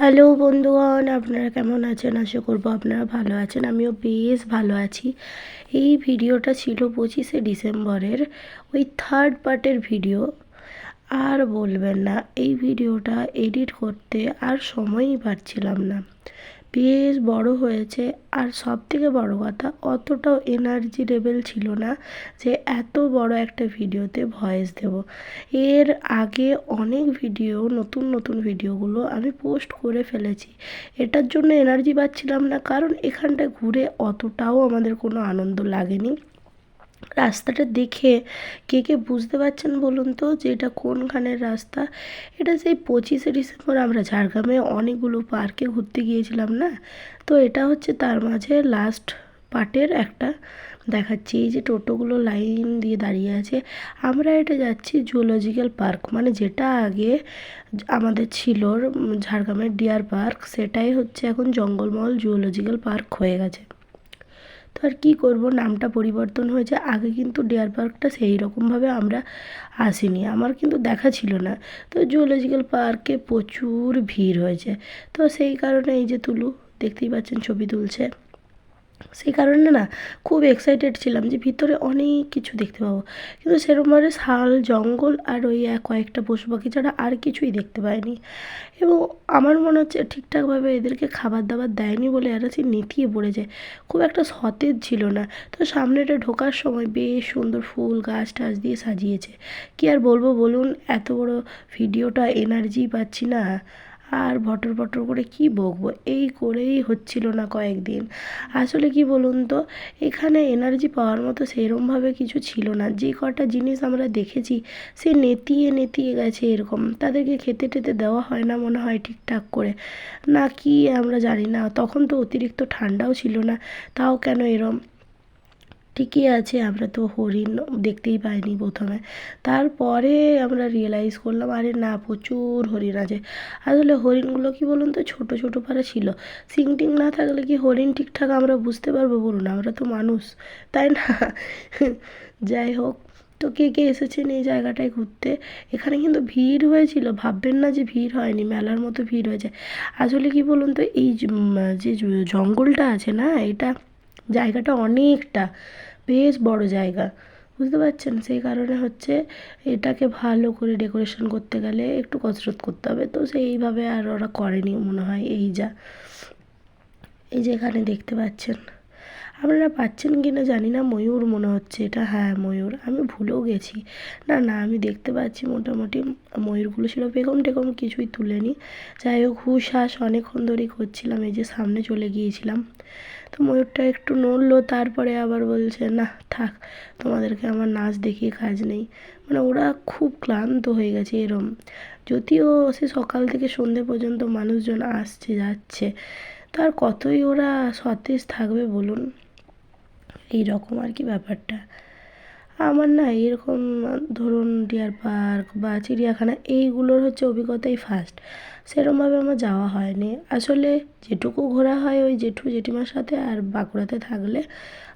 Hello বন্ধুগণ, আপনারা কেমন আছেন? আশা করব আপনারা ভালো আছেন। আমিও বেশ ভালো আছি। এই ভিডিওটা ছিল পঁচিশে ডিসেম্বরের, ওই থার্ড পার্টের ভিডিও। আর বলবেন না, এই ভিডিওটা এডিট করতে আর সময়ই পাচ্ছিলাম না। বেশ বড় হয়েছে। আর সব থেকে বড় কথা, অতটাও এনার্জি লেভেল ছিল না যে এত বড় একটা ভিডিওতে ভয়েস দেব। এর আগে অনেক ভিডিও নতুন নতুন ভিডিওগুলো আমি পোস্ট করে ফেলেছি। এটার জন্য এনার্জি পাচ্ছিলাম না, কারণ এখানটায় ঘুরে অতটাও আমাদের কোনো আনন্দ লাগেনি। রাস্তাটা দেখে কে কে বুঝতে পারছেন বলুন তো যে এটা কোনখানের রাস্তা? এটা সেই পঁচিশে ডিসেম্বর আমরা ঝাড়গ্রামে অনেকগুলো পার্কে ঘুরতে গিয়েছিলাম না? তো এটা হচ্ছে তার মাঝে লাস্ট পার্টের একটা দেখাচ্ছি। এই যে টোটোগুলো লাইন দিয়ে দাঁড়িয়ে আছে। আমরা এটা যাচ্ছি জুলজিক্যাল পার্ক মানে যেটা আগে আমাদের ছিল ঝাড়গ্রামের ডিয়ার পার্ক সেটাই হচ্ছে এখন জঙ্গলমহল জুলজিক্যাল পার্ক হয়ে গেছে। তো আর কী করব? নামটা পরিবর্তন হয়েছে। আগে কিন্তু ডিয়ার পার্কটা সেই রকমভাবে আমরা আসিনি। আমার কিন্তু দেখা ছিল না। তো জুলজিক্যাল পার্কে প্রচুর ভিড় হয়েছে। তো সেই কারণে এই যে তুলু, দেখতেই পাচ্ছেন ছবি তুলছে। সেই কারণে না খুব এক্সাইটেড ছিলাম যে ভিতরে অনেক কিছু দেখতে পাবো। কিন্তু সেরকমভাবে শাল, জঙ্গল আর ওই কয়েকটা পশু পাখি ছাড়া আর কিছুই দেখতে পাইনি। এবং আমার মনে হচ্ছে ঠিকঠাকভাবে এদেরকে খাবার দাবার দেয়নি বলে এরা সেই নেতিয়ে পড়েছে। খুব একটা সতেজ ছিল না। তো সামনেটা ঢোকার সময় বেশ সুন্দর ফুল, গাছ টাছ দিয়ে সাজিয়েছে। কী আর বলব বলুন, এত বড় ভিডিওটা এনার্জি পাচ্ছি না। আর ভটর ভটর করে কী বকবো? এই করেই হচ্ছিল না কয়েকদিন। আসলে কি বলুন তো, এখানে এনার্জি পাওয়ার মতো সেরমভাবে কিছু ছিল না। যে কটা জিনিস আমরা দেখেছি, সে নেতিয়ে নেতিয়ে গেছে এরকম। তাদেরকে খেতে টেতে দেওয়া হয় না মনে হয় ঠিকঠাক করে। না কি আমরা জানি না, তখন তো অতিরিক্ত ঠান্ডাও ছিল না, তাও কেন এরম? ঠিকই আছে, আমরা তো হরিণ দেখতেই পাইনি প্রথমে। তারপরে আমরা রিয়েলাইজ করলাম, আরে না, প্রচুর হরিণ আছে। আসলে হরিণগুলো কি বলুন তো, ছোটো ছোটো পারা ছিল। সিং টিং না থাকলে কি হরিণ ঠিকঠাক আমরা বুঝতে পারব বলুন? আমরা তো মানুষ, তাই না? যাই হোক, তো কে কে এসেছেন এই জায়গাটায় ঘুরতে? এখানে কিন্তু ভিড় হয়েছিল, ভাববেন না যে ভিড় হয়নি, মেলার মতো ভিড় হয়েছে। আসলে কি বলুন তো, এই যে জঙ্গলটা আছে না, এটা জায়গাটা অনেকটা বেশ বড় জায়গা, বুঝতে পারছেন? সেই কারণে হচ্ছে এটাকে ভালো করে ডেকোরেশন করতে গেলে একটু কসরত করতে হবে। তো সেইভাবে আর ওরা করেনি মনে হয়, এই যা। এই যে এখানে দেখতে পাচ্ছেন। আপনারা পাচ্ছেন কি না জানি না, ময়ূর মনে হচ্ছে এটা। হ্যাঁ ময়ূর। আমি ভুলেও গেছি। না না, আমি দেখতে পাচ্ছি মোটামুটি। ময়ূরগুলো ছিল বেগম টেগম, কিছুই তুলেনি। যাই হোক হুশ হাস অনেকক্ষণ ধরেই করছিলাম, এই যে সামনে চলে গিয়েছিলাম। তো ময়ূরটা একটু নড়লো, তারপরে আবার বলছে, না, থাক, তোমাদেরকে আমার নাচ দেখিয়ে কাজ নেই। মানে ওরা খুব ক্লান্ত হয়ে গেছে এরম। যদিও সে সকাল থেকে সন্ধে পর্যন্ত মানুষজন আসছে, যাচ্ছে। তার কতই ওরা সতেজ থাকবে বলুন। এই রকম আর কি ব্যাপারটা। আমার না এরকম ধরুন ডিয়ার পার্ক বা চিড়িয়াখানা এইগুলোর হচ্ছে অভিজ্ঞতাই ফার্স্ট সেরমভাবে আমার যাওয়া হয়নি। আসলে যেটুকু ঘোরা হয় ওই জেঠু জেঠিমার সাথে আর বাঁকুড়াতে থাকলে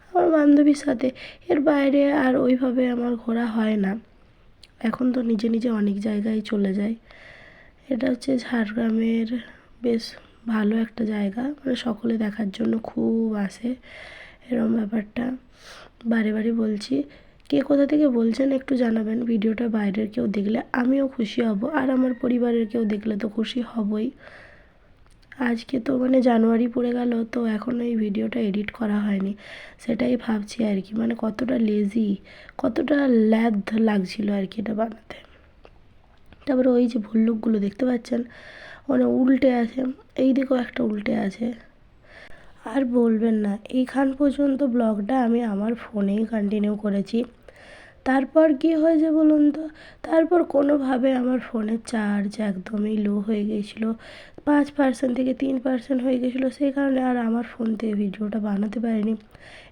আমার বান্ধবীর সাথে। এর বাইরে আর ওইভাবে আমার ঘোরা হয় না। এখন তো নিজে নিজে অনেক জায়গায় চলে যায় এটা হচ্ছে ঝাড়গ্রামের বেশ ভালো একটা জায়গা। মানে সকলে দেখার জন্য খুব আসে। এরম ব্যাপারটা। বারে বারে বলছি, কে কোথা থেকে বলছেন একটু জানাবেন। ভিডিওটা বাইরের কেউ দেখলে আমিও খুশি হব, আর আমার পরিবারের কেউ দেখলে তো খুশি হবই। আজকে তো মানে জানুয়ারি পড়ে গেল, তো এখন এই ভিডিওটা এডিট করা হয়নি। সেটাই ভাবছি আর কি মানে কতটা লেজি কতটা ল্যাদ লাগছিল আর কি এটা বানাতে। তারপরে ওই যে ভল্লুকগুলো দেখতে পাচ্ছেন মানে উল্টে আছে। এই দিকেও একটা উল্টে আছে। আর বলবেন না। এইখান পর্যন্ত ব্লগটা আমি আমার ফোনেই কন্টিনিউ করেছি। তারপর কী হয়েছে বলুন তো? তারপর কোনোভাবে আমার ফোনের চার্জ একদমই লো হয়ে গিয়েছিল পাঁচ পার্সেন্ট থেকে তিন পার্সেন্ট হয়ে গেছিল। সেই কারণে আর আমার ফোন থেকে ভিডিওটা বানাতে পারিনি।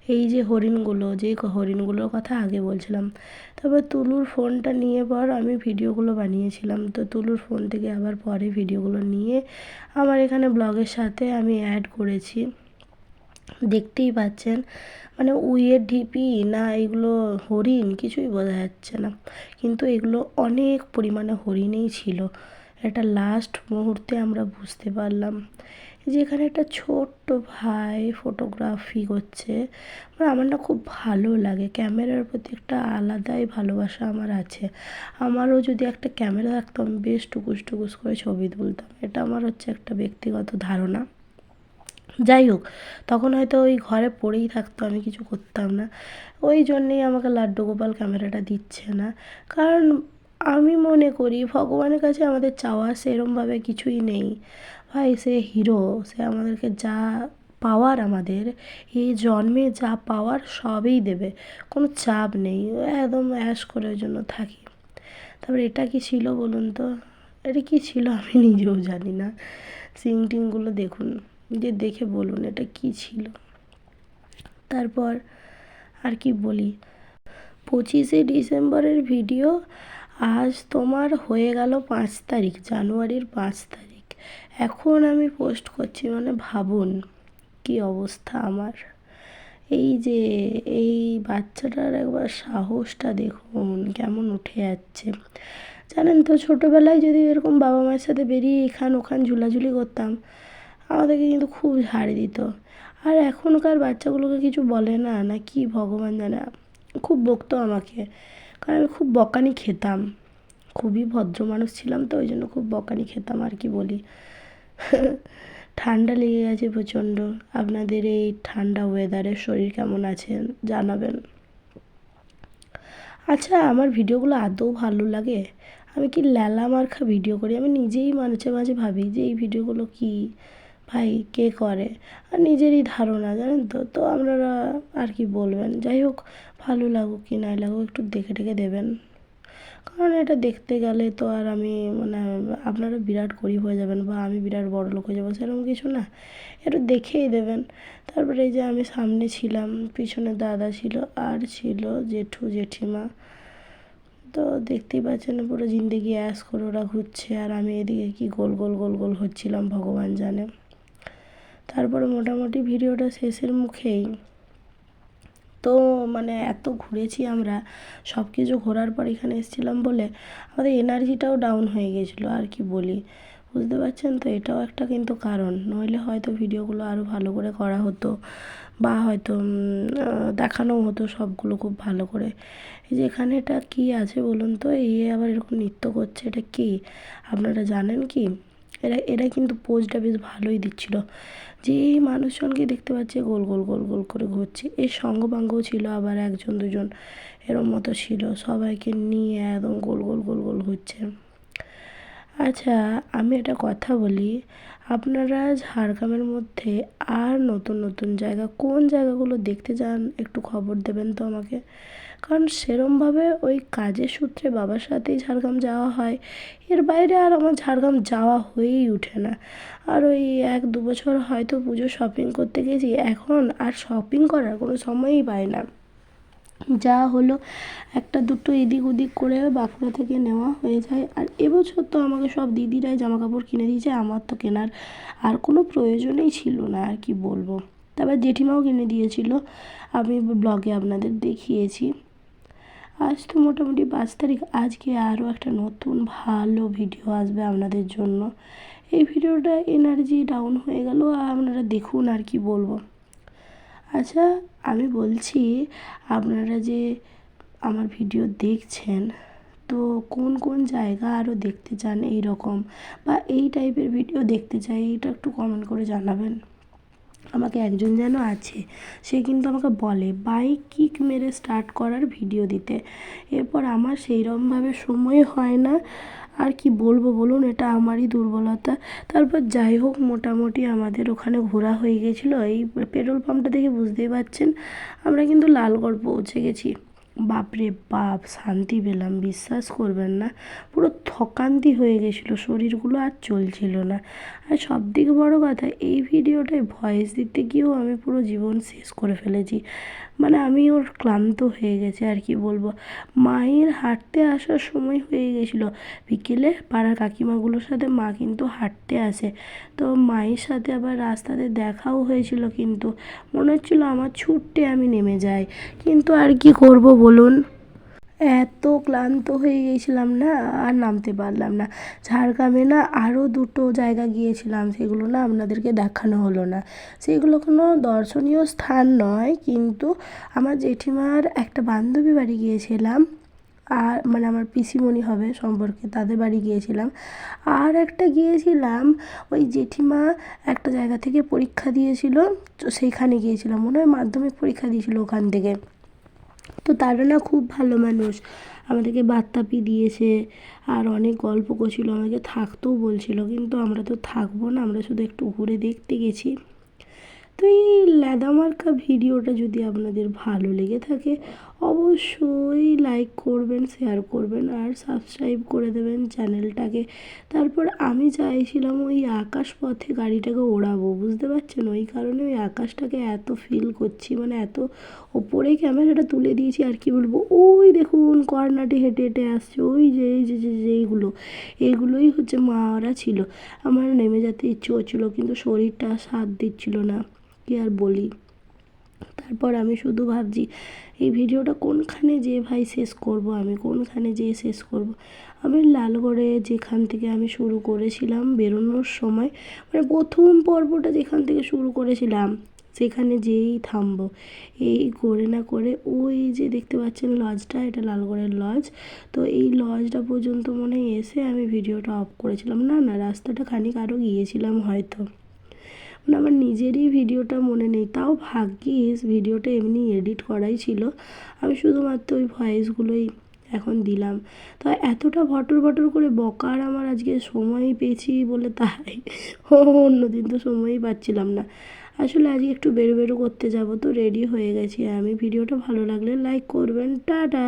এই যে হরিণগুলো, যে হরিণগুলোর কথা আগে বলছিলাম। তারপর তুলুর ফোনটা নিয়ে পর আমি ভিডিওগুলো বানিয়েছিলাম। তো তুলুর ফোন থেকে আবার পরে ভিডিওগুলো নিয়ে আমার এখানে ব্লগের সাথে আমি অ্যাড করেছি। দেখতেই পাচ্ছেন। মানে উইয়ের ঢিপি না এগুলো হরিণ কিছুই বোঝা যাচ্ছে না। কিন্তু এগুলো অনেক পরিমাণে হরিণেই ছিল। এটা লাস্ট মুহূর্তে আমরা বুঝতে পারলাম। যে এখানে একটা ছোট্ট ভাই ফটোগ্রাফি করছে মানে আমার না খুব ভালো লাগে। ক্যামেরার প্রতি একটা আলাদাই ভালোবাসা আমার আছে। আমারও যদি একটা ক্যামেরা থাকতো, আমি বেশ টুকুস টুকুস করে ছবি তুলতাম। এটা আমার হচ্ছে একটা ব্যক্তিগত ধারণা। যাই হোক, তখন হয়তো ওই ঘরে পড়েই থাকতো, আমি কিছু করতাম না। ওই জন্যেই আমাকে লাড্ডু গোপাল ক্যামেরাটা দিচ্ছে না। কারণ আমি মনে করি ভগবানের কাছে আমাদের চাওয়া সেরমভাবে কিছুই নেই। ভাই, সে হিরো, সে আমাদেরকে যা পাওয়ার আমাদের, এই জন্মে যা পাওয়ার সবই দেবে, কোনো চাপ নেই, একদম অ্যাশ করে ওই জন্য থাকি। তারপর এটা কি ছিল বলুন তো? এটা কি ছিল আমি নিজেও জানি না। সিং টিংগুলো দেখুন। যে দেখে বলুন এটা কি ছিল। তারপর আর কি বলি? পঁচিশে ডিসেম্বরের ভিডিও আজ তোমার হয়ে গেল পাঁচ তারিখ, জানুয়ারির পাঁচ তারিখ। এখন আমি পোস্ট করছি মানে ভাবুন কি অবস্থা আমার। এই যে এই বাচ্চাটার একবার সাহসটা দেখুন কেমন উঠে যাচ্ছে। জানেন তো ছোটোবেলায় যদি এরকম বাবা মায়ের সাথে বেরিয়ে এখান ওখান ঝুলাঝুলি করতাম আমাদেরকে কিন্তু খুব ঝাড় দিত। আর এখনকার বাচ্চাগুলোকে কিছু বলে না না কি ভগবান জানে, খুব বকতো আমাকে। কারণ আমি খুব বকানি খেতাম। খুবই ভদ্র মানুষ ছিলাম তো ওই জন্য খুব বকানি খেতাম আর কি বলি। ঠান্ডা লেগে গেছে প্রচণ্ড। আপনাদের এই ঠান্ডা ওয়েদারে শরীর কেমন আছে জানাবেন। আচ্ছা আমার ভিডিওগুলো আদৌ ভালো লাগে? আমি কি ল্যালা মার্খা ভিডিও করি? আমি নিজেই মাঝে মাঝে ভাবি যে এই ভিডিওগুলো কী? ভাই, কে করে? আর নিজেরই ধারণা, জানেন তো? তো আপনারা আর কি বলবেন? যাই হোক, ভালো লাগুক কি নাই লাগুক, একটু দেখে টেখে দেবেন। কারণ এটা দেখতে গেলে তো আর আমি মানে আপনারা বিরাট গরিব হয়ে যাবেন বা আমি বিরাট বড় লোক হয়ে যাব, সেরকম কিছু না। একটু দেখেই দেবেন। তারপরে এই যে আমি সামনে ছিলাম, পিছনে দাদা ছিল, আর ছিল জেঠু, জেঠিমা। তো দেখতেই পাচ্ছেন পুরো জিন্দেগি অ্যাস করে ওরা ঘুরছে, আর আমি এদিকে কি গোল গোল গোল গোল হচ্ছিলাম, ভগবান জানে। তারপরে মোটামুটি ভিডিওটা শেষের মুখেই। তো মানে এত ঘুরেছি আমরা, সব কিছু ঘোরার পর এখানে এসেছিলাম বলে আমাদের এনার্জিটাও ডাউন হয়ে গেছিল, আর কি বলি? বুঝতে পারছেন তো? এটাও একটা কিন্তু কারণ। নইলে হয়তো ভিডিওগুলো আরও ভালো করে করা হতো, বা হয়তো দেখানোও হতো সবগুলো খুব ভালো করে। এই যে এখানে এটা কী আছে বলুন তো? এই আবার এরকম নৃত্য করছে, এটা কী? আপনারা জানেন কি? এরা এরা কিন্তু পোজটা বেশ ভালোই দিচ্ছিল। যে এই মানুষজনকে দেখতে পাচ্ছে গোল গোল গোল গোল করে ঘুরছে। এর সঙ্গবাঙ্গও ছিল, আবার একজন, দুজন এরম মতো ছিল। সবাইকে নিয়ে একদম গোল গোল গোল গোল ঘুরছে। আচ্ছা আমি একটা কথা বলি। আপনারা ঝাড়গ্রামের মধ্যে আর নতুন নতুন জায়গা, কোন জায়গাগুলো দেখতে যান একটু খবর দেবেন তো আমাকে। কারণ সেরমভাবে ওই কাজের সূত্রে বাবার সাথেই ঝাড়গ্রাম যাওয়া হয়। এর বাইরে আর আমার ঝাড়গ্রাম যাওয়া হয়েই ওঠে না। আর ওই এক দু বছর হয়তো পুজো শপিং করতে গেছি, এখন আর শপিং করার কোনো সময়ই পাই না। যা হলো একটা দুটো এদিক ওদিক করে বাঁকুড়া থেকে নেওয়া হয়ে যায়। আর এবছর তো আমাকে সব দিদিরাই জামা কাপড় কিনে দিয়েছে, আমার তো কেনার আর কোনো প্রয়োজনই ছিল না, আর কি বলব। তারপর জেঠিমাও কিনে দিয়েছিল। আমি ব্লগে আপনাদের দেখিয়েছি। আজ তো মোটামুটি পাঁচ তারিখ, আজকে আরও একটা নতুন ভালো ভিডিও আসবে আপনাদের জন্য। এই ভিডিওটা এনার্জি ডাউন হয়ে গেল, আপনারা দেখুন আর কি বলব। আচ্ছা আমি বলছি, আপনারা যে আমার ভিডিও দেখছেন, তো কোন কোন জায়গা আরও দেখতে চান এই রকম বা এই টাইপের ভিডিও দেখতে চাই এইটা একটু কমেন্ট করে জানাবেন। আমাকে একজন যেন আছে, সে কিন্তু আমাকে বলে বাইক কিক মেরে স্টার্ট করার ভিডিও দিতে। এরপর আমার সেইরকমভাবে সময় হয় না। আর কি বলব বলুন, এটা আমারই দুর্বলতা। তারপর যাই হোক, মোটামুটি আমাদের ওখানে ঘোরা হয়ে গেছিল। এই পেট্রোল পাম্পটা দেখে বুঝতেই পারছেন, আমরা কিন্তু লালগড় পৌঁছে গেছি। বাপরে বাপ, শান্তি পেলাম, বিশ্বাস করবেন না। পুরো থকান্তি হয়ে গেছিল শরীরগুলো আর চলছিল না। আর সব থেকে বড়ো কথা, এই ভিডিওটায় ভয়েস দিতে গিয়েও আমি পুরো জীবন শেষ করে ফেলেছি। মানে আমি ওর ক্লান্ত হয়ে গেছে, আর কি বলব। মায়ের হাঁটতে আসার সময় হয়ে গেছিল। বিকেলে পাড়ার কাকিমাগুলোর সাথে মা কিন্তু হাঁটতে আসে। তো মায়ের সাথে আবার রাস্তাতে দেখাও হয়েছিল কিন্তু। মনে হচ্ছিল আমার ছুটতে আমি নেমে যাই। কিন্তু আর কি করব বলুন? এত ক্লান্ত হয়ে গিয়েছিলাম না, আর নামতে পারলাম না। ঝাড়গ্রামে না আরও দুটো জায়গা গিয়েছিলাম, সেগুলো না আপনাদেরকে দেখানো হলো না। সেগুলো কোনো দর্শনীয় স্থান নয়, কিন্তু আমার জেঠিমার একটা বান্ধবী বাড়ি গিয়েছিলাম, আর মানে আমার পিসিমণি হবে সম্পর্কে তাদের বাড়ি গিয়েছিলাম। আর একটা গিয়েছিলাম, ওই জেঠিমা একটা জায়গা থেকে পরীক্ষা দিয়েছিল, তো সেইখানে গিয়েছিলাম। মনে হয় মাধ্যমিক পরীক্ষা দিয়েছিল ওখান থেকে। তো তারা না খুব ভালো মানুষ। আমাদেরকে বাত্তাপি দিয়েছে, আর অনেক গল্প করছিল আমাকে থাকতেও বলছিল, কিন্তু আমরা তো থাকব না, আমরা শুধু একটু ঘুরে দেখতে গেছি। তো এই ল্যাদামার্কা ভিডিওটা যদি আপনাদের ভালো লেগে থাকে অবশ্যই লাইক করবেন শেয়ার করবেন আর সাবস্ক্রাইব করে দেবেন চ্যানেলটাকে তারপর আমি চাইছিলাম ওই আকাশ পথে গাড়িটাকে ওড়াবো, বুঝতে পারছেন? ওই কারণে ওই আকাশটাকে এত ফিল করছি মানে এত ওপরে ক্যামেরাটা তুলে দিয়েছি, আর কি বলব? ওই দেখুন কর্নাটে হেঁটে হেঁটে আসছে, ওই যে যে যেইগুলো এইগুলোই হচ্ছে মারা ছিল। আমার নেমে যেতে ইচ্ছে হচ্ছিল কিন্তু শরীরটা সাথ দিচ্ছিল না, কি আর বলি? তারপর আমি শুধু ভাবছি, এই ভিডিওটা কোনখানে যেয়ে ভাই শেষ করব, আমি কোনখানে যেয়ে শেষ করব। আমি লালগড়ে যেখান থেকে আমি শুরু করেছিলাম বেরোনোর সময় মানে প্রথম পর্বটা যেখান থেকে শুরু করেছিলাম, সেখানে যেয়েই থামবো, এই করে না করে ওই যে দেখতে পাচ্ছেন লজটা, এটা লালগড়ের লজ। তো এই লজটা পর্যন্ত মনে এসে আমি ভিডিওটা অফ করেছিলাম। না না, রাস্তাটা খানিক আরও গিয়েছিলাম হয়তো। মানে আমার নিজেরই ভিডিওটা মনে নেই। তাও ভাগ্যিস ভিডিওটা এমনি এডিট করাই ছিল। আমি শুধুমাত্র ওই ভয়েসগুলোই এখন দিলাম। তো এতটা ভটর ভটর করে বকার আমার আজকে সময়ই পেয়েছি বলে তাই অন্য দিন তো সময়ই পাচ্ছিলাম না। আসলে আজকে একটু বেরো বেরো করতে যাব, তো রেডি হয়ে গেছি। আমি ভিডিওটা ভালো লাগলে লাইক করবেন। টাটা!